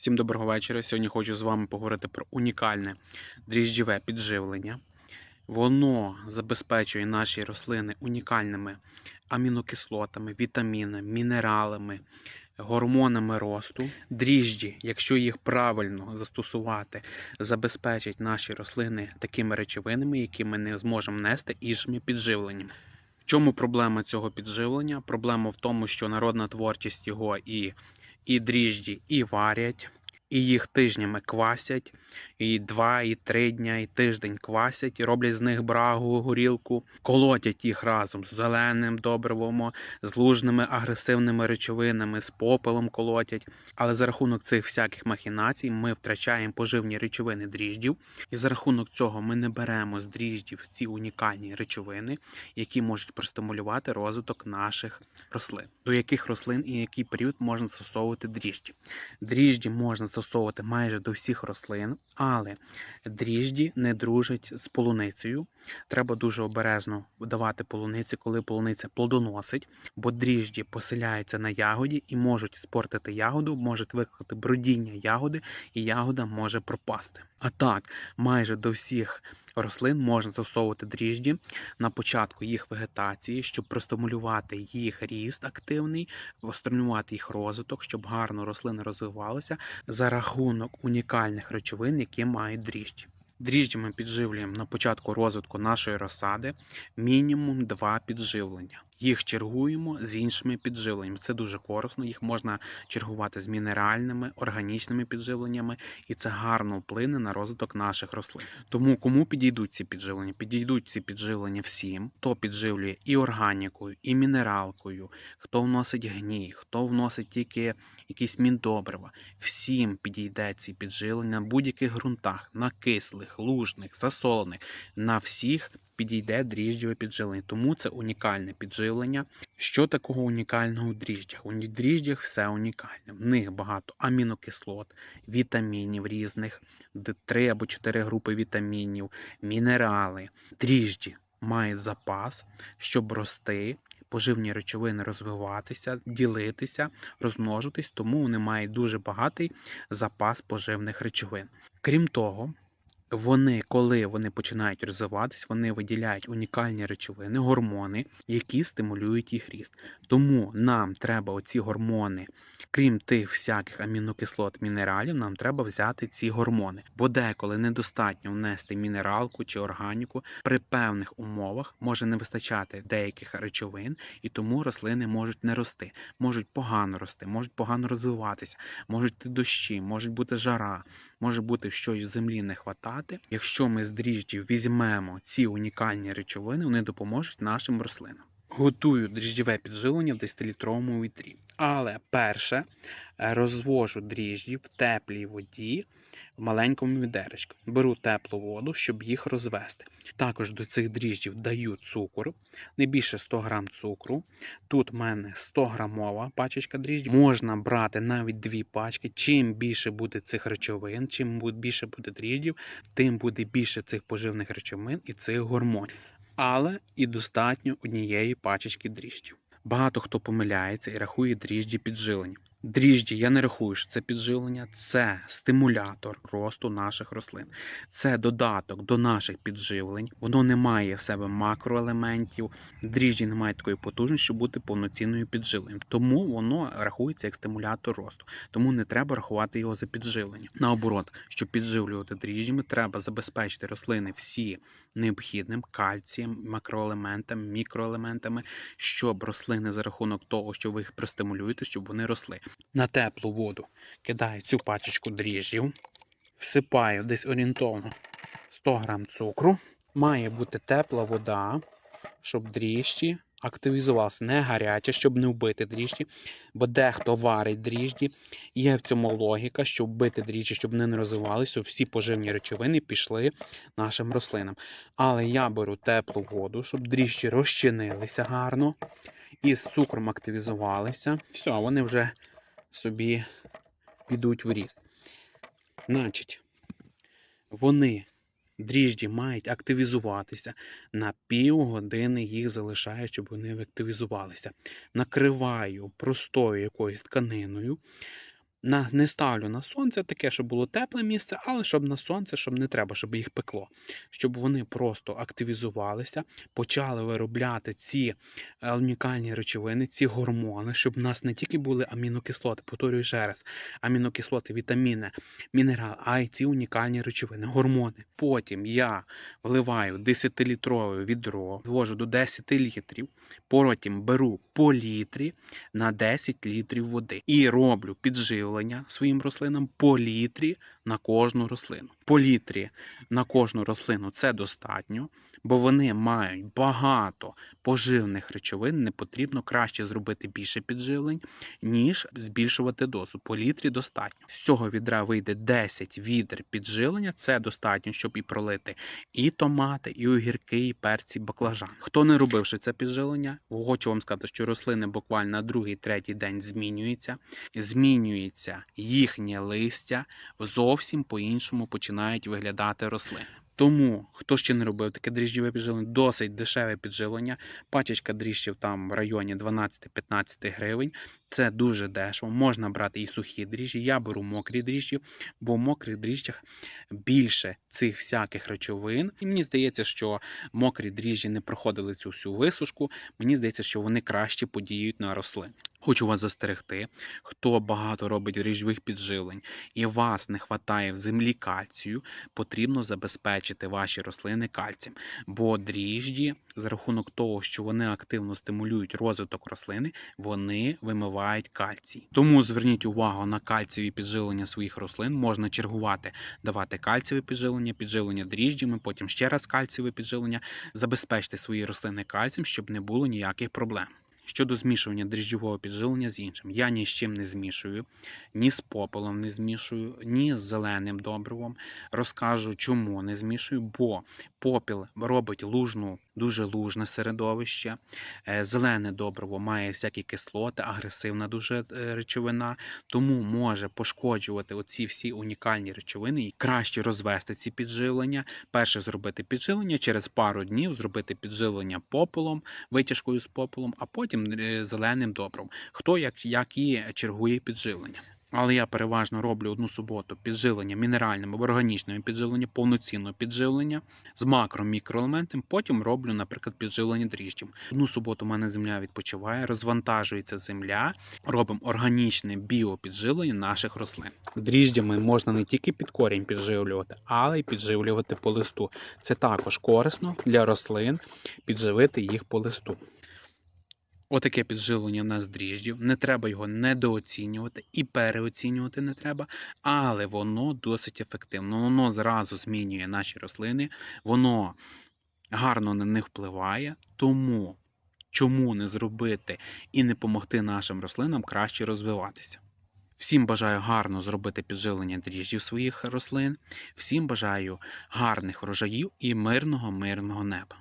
Всім доброго вечора. Сьогодні хочу з вами поговорити про унікальне дріжджове підживлення. Воно забезпечує наші рослини унікальними амінокислотами, вітамінами, мінералами, гормонами росту. Дріжджі, якщо їх правильно застосувати, забезпечать наші рослини такими речовинами, які ми не зможемо нести іншими підживленнями. В чому проблема цього підживлення? Проблема в тому, що народна творчість його і і дріжджі і варять, і їх тижнями квасять, і два, і три дня, і тиждень квасять, і роблять з них брагу, горілку, колотять їх разом з зеленим добривом, з лужними агресивними речовинами, з попелом колотять. Але за рахунок цих всяких махінацій ми втрачаємо поживні речовини дріждів, і за рахунок цього ми не беремо з дріждів ці унікальні речовини, які можуть простимулювати розвиток наших рослин. До яких рослин і який період можна застосовувати дріжджі? Дріжджі можна застосовувати майже до всіх рослин, але дріжджі не дружать з полуницею. Треба дуже обережно давати полуниці, коли полуниця плодоносить, бо дріжджі поселяються на ягоді і можуть спортити ягоду, можуть викликати бродіння ягоди, і ягода може пропасти. А так, майже до всіх рослин можна застосовувати дріжджі на початку їх вегетації, щоб простимулювати їх ріст активний, простимулювати їх розвиток, щоб гарно рослини розвивалися за рахунок унікальних речовин, які мають дріжджі. Дріжджі ми підживлюємо на початку розвитку нашої розсади мінімум два підживлення. Їх чергуємо з іншими підживленнями. Це дуже корисно. Їх можна чергувати з мінеральними, органічними підживленнями, і це гарно вплине на розвиток наших рослин. Тому кому підійдуть ці підживлення? Підійдуть ці підживлення всім, хто підживлює і органікою, і мінералкою, хто вносить гній, хто вносить тільки якісь міндобрива. Всім підійде ці підживлення на будь-яких ґрунтах, на кислих, лужних, засолених, на всіх підійде дріжджове підживлення. Тому це унікальне підживлення. Що такого унікального у дріжджах? У дріжджах все унікальне. В них багато амінокислот, вітамінів різних, три або чотири групи вітамінів, мінерали. Дріжджі мають запас, щоб рости. Поживні речовини розвиватися, ділитися, розмножитись, тому вони мають дуже багатий запас поживних речовин. Крім того, вони, коли вони починають розвиватись, вони виділяють унікальні речовини, гормони, які стимулюють їх ріст. Тому нам треба оці гормони, крім тих всяких амінокислот, мінералів, нам треба взяти ці гормони. Бо деколи недостатньо внести мінералку чи органіку при певних умовах може не вистачати деяких речовин, і тому рослини можуть не рости, можуть погано рости, можуть погано розвиватися, можуть йти дощі, може бути жара, може бути щось землі не хватати. Якщо ми з дріжджів візьмемо ці унікальні речовини, вони допоможуть нашим рослинам. Готую дріжджіве підживлення в 10-літровому вітрі. Але перше е, розвожу дріжджі в теплій воді в маленькому відеречку. Беру теплу воду, щоб їх розвести. Також до цих дріжджів даю цукор, не більше 100 грам цукру. Тут в мене 100 грамова пачечка дріжджів. Можна брати навіть дві пачки. Чим більше буде цих речовин, чим більше буде дріжджів, тим буде більше цих поживних речовин і цих гормонів. Але і достатньо однієї пачечки дріжджів. Багато хто помиляється і рахує дріжджі піджилення. Дріжджі, я не рахую, що це підживлення, це стимулятор росту наших рослин. Це додаток до наших підживлень. Воно не має в себе макроелементів. Дріжджі не мають такої потужності, щоб бути повноцінною підживленням. Тому воно рахується як стимулятор росту. Тому не треба рахувати його за підживлення. Наоборот, щоб підживлювати дріжджами, треба забезпечити рослини всі необхідним кальцієм, макроелементами, мікроелементами, щоб рослини за рахунок того, що ви їх простимулюєте, щоб вони росли на теплу воду кидаю цю пачечку дріжджів, всипаю десь орієнтовно 100 грам цукру. Має бути тепла вода, щоб дріжджі активізувалися. Не гаряча, щоб не вбити дріжджі, бо дехто варить дріжджі. Є в цьому логіка, щоб вбити дріжджі, щоб вони не розвивалися, всі поживні речовини пішли нашим рослинам. Але я беру теплу воду, щоб дріжджі розчинилися гарно і з цукром активізувалися. Все, вони вже собі підуть в ріст. Значить, вони, дріжджі, мають активізуватися. На півгодини їх залишаю, щоб вони активізувалися. Накриваю простою якоюсь тканиною. На, не ставлю на сонце таке, щоб було тепле місце, але щоб на сонце, щоб не треба, щоб їх пекло. Щоб вони просто активізувалися, почали виробляти ці е, унікальні речовини, ці гормони, щоб в нас не тільки були амінокислоти, повторюю ще раз, амінокислоти, вітаміни, мінерали, а й ці унікальні речовини, гормони. Потім я вливаю 10-літрове відро, ввожу до 10 літрів, потім беру по літрі на 10 літрів води і роблю підживлення своїм рослинам по літрі на кожну рослину. По літрі на кожну рослину це достатньо, бо вони мають багато поживних речовин. Не потрібно краще зробити більше підживлень, ніж збільшувати дозу. По літрі достатньо. З цього відра вийде 10 відер підживлення. Це достатньо, щоб і пролити і томати, і огірки, і перці, і баклажан. Хто не робивши це підживлення, хочу вам сказати, що рослини буквально на другий, третій день змінюються, змінюється їхнє листя, зовсім по-іншому починають виглядати рослини. Тому, хто ще не робив таке дріжджове підживлення, досить дешеве підживлення. Пачечка дріжджів там в районі 12-15 гривень. Це дуже дешево. Можна брати і сухі дріжджі. Я беру мокрі дріжджі, бо в мокрих дріжджах більше цих всяких речовин. І мені здається, що мокрі дріжджі не проходили цю всю висушку. Мені здається, що вони краще подіють на рослин. Хочу вас застерегти, хто багато робить дріжджових підживлень і вас не вистачає в землі кальцію, потрібно забезпечити ваші рослини кальцієм. Бо дріжджі, за рахунок того, що вони активно стимулюють розвиток рослини, вони вимивають кальцій. Тому зверніть увагу на кальцієві підживлення своїх рослин. Можна чергувати, давати кальцієве підживлення, підживлення дріжджами, потім ще раз кальцієве підживлення. Забезпечте свої рослини кальцієм, щоб не було ніяких проблем. Щодо змішування дріжджового підживлення з іншим, я ні з чим не змішую, ні з попелом не змішую, ні з зеленим добривом. Розкажу, чому не змішую, бо попіл робить лужну, дуже лужне середовище. Е, Зелене добриво має всякі кислоти, агресивна дуже е, речовина, тому може пошкоджувати оці всі унікальні речовини і краще розвести ці підживлення. Перше зробити підживлення, через пару днів зробити підживлення попелом, витяжкою з попелом, а потім е, зеленим добром. Хто як, як і чергує підживлення. Але я переважно роблю одну суботу підживлення мінеральним або органічним підживлення, повноцінне підживлення з макро мікроелементами. Потім роблю, наприклад, підживлення дріжджів. Одну суботу в мене земля відпочиває, розвантажується земля. Робимо органічне біопідживлення наших рослин. Дріжджами можна не тільки під корінь підживлювати, але й підживлювати по листу. Це також корисно для рослин підживити їх по листу. Отаке підживлення в нас дріжджів. Не треба його недооцінювати і переоцінювати не треба, але воно досить ефективно. Воно зразу змінює наші рослини, воно гарно на них впливає. Тому чому не зробити і не допомогти нашим рослинам краще розвиватися? Всім бажаю гарно зробити підживлення дріжджів своїх рослин. Всім бажаю гарних врожаїв і мирного, мирного неба.